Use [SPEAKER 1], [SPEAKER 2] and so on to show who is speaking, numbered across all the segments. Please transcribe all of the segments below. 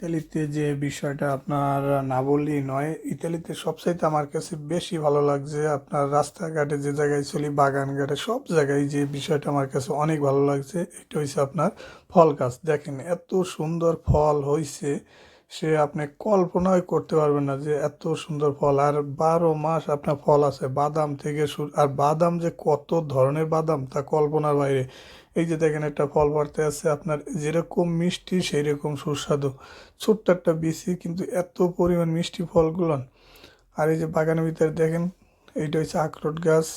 [SPEAKER 1] ইতালিতে যে বিষয়টা আপনার না বললেই নয়, ইতালিতে সবচাইতে আমার কাছে বেশি ভালো লাগছে আপনার রাস্তাঘাটে যে জায়গায় চলি বাগান ঘাটে সব জায়গায় যে বিষয়টা আমার কাছে অনেক ভালো লাগছে, এটা হচ্ছে আপনার ফল গাছ। দেখেন এত সুন্দর ফল হয়েছে সে আপনি কল্পনাই করতে পারবেন না যে এত সুন্দর ফল। আর বারো মাস আপনার ফল আছে, বাদাম থেকে শুরু আর বাদাম যে কত ধরনের বাদাম, তা কল্পনার বাইরে। এই যে দেখেন একটা ফল পাড়তে আছে, আপনার যেরকম মিষ্টি সেই রকম সুস্বাদু। ছোট্ট একটা বিচি, কিন্তু এত পরিমাণ মিষ্টি ফলগুলো আর এই যে বাগানের ভিতরে দেখেন, এইটা হচ্ছে আখরোট গাছ।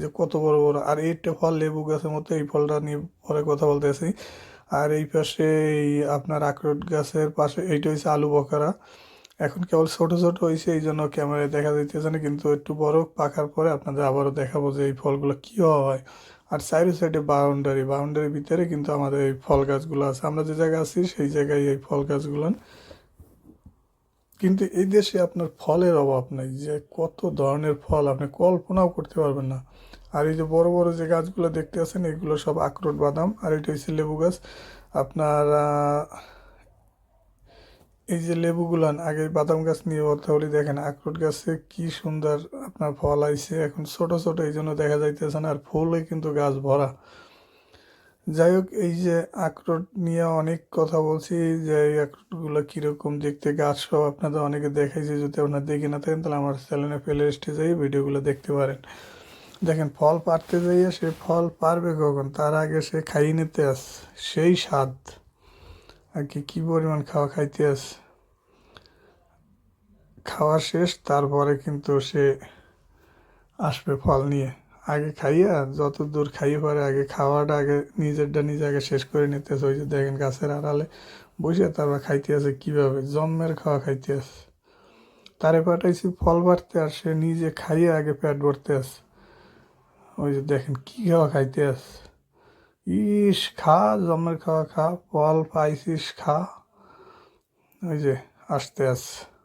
[SPEAKER 1] যে কত বড় বড়। আর এইটা ফল লেবু গাছের মতো এই ফলটা নিয়ে পরে কথা বলতেছি আর এই পাশে এই আপনার আখরোট গাছের পাশে এইটা হচ্ছে আলু বখারা। এখন কেবল ছোট ছোট হয়েছে এই জন্য ক্যামেরায় দেখা যাইতেছে না, কিন্তু একটু বড় পাকার পরে আপনাদের আবারও দেখাবো যে এই ফলগুলো কী হয়। আর সাইডে সাইডে বাউন্ডারি, বাউন্ডারির ভিতরে কিন্তু আমাদের এই ফল গাছগুলো আছে। আমরা যে জায়গায় আছি, সেই জায়গায় এই ফল গাছগুলো। কিন্তু এই দেশে আপনার ফলের অভাব নেই যে কত ধরনের ফল, আপনি কল্পনাও করতে পারবেন না। আর এই যে বড় বড় যে গাছগুলো দেখতে আছেন, এগুলো সব আখরোট বাদাম, আর এটা হচ্ছে লেবু গাছ। আপনার এই যে লেবুগুলান, আগে বাদাম গাছ নিয়ে কথা বলি, দেখেন আখরোট গাছে কি সুন্দর আপনার ফল আইছে। এখন ছোট ছোট, এই জন্য দেখা যাইতেছে না, আর ফুলে কিন্তু গাছ ভরা। যাই হোক, এই যে আখরোট নিয়ে অনেক কথা বলছি, যে এই আখরোটগুলো কীরকম দেখতে, গাছ সব আপনাদের অনেকে দেখাইছে, যদি আপনারা দেখে না থাকেন, তাহলে আমার চ্যানেলে প্লে লিস্টে যাই, ভিডিওগুলো দেখতে পারেন। দেখেন, ফল পারতে যাইয়ে সে ফল পারবে কখন? তার আগে সে খাইয়ে নিতে আস। সেই স্বাদ। আর কি, কী পরিমাণ খাওয়া খাইতে আস? খাওয়া শেষ, তারপরে কিন্তু সে আসবে ফল নিয়ে। আগে খাইয়া যত দূর খাইয়ে পারে, আগে খাওয়াটা আগে নিজেরটা নিজে আগে শেষ করে নিতে ওই যে দেখেন, গাছের আড়ালে বসে তারপর খাইতে আছে কীভাবে? জন্মের খাওয়া খাইতে আছে তারে পাঠাইছি ফল বাড়তে আর সে নিজে খাইয়ে আগে পেট ভরতে আছে ওই যে দেখেন কী খাওয়া খাইতে আছে। ইস, খা, জমের খাওয়া খা, ফল পাইছিস, খা। ওই যে, আসতে আছে।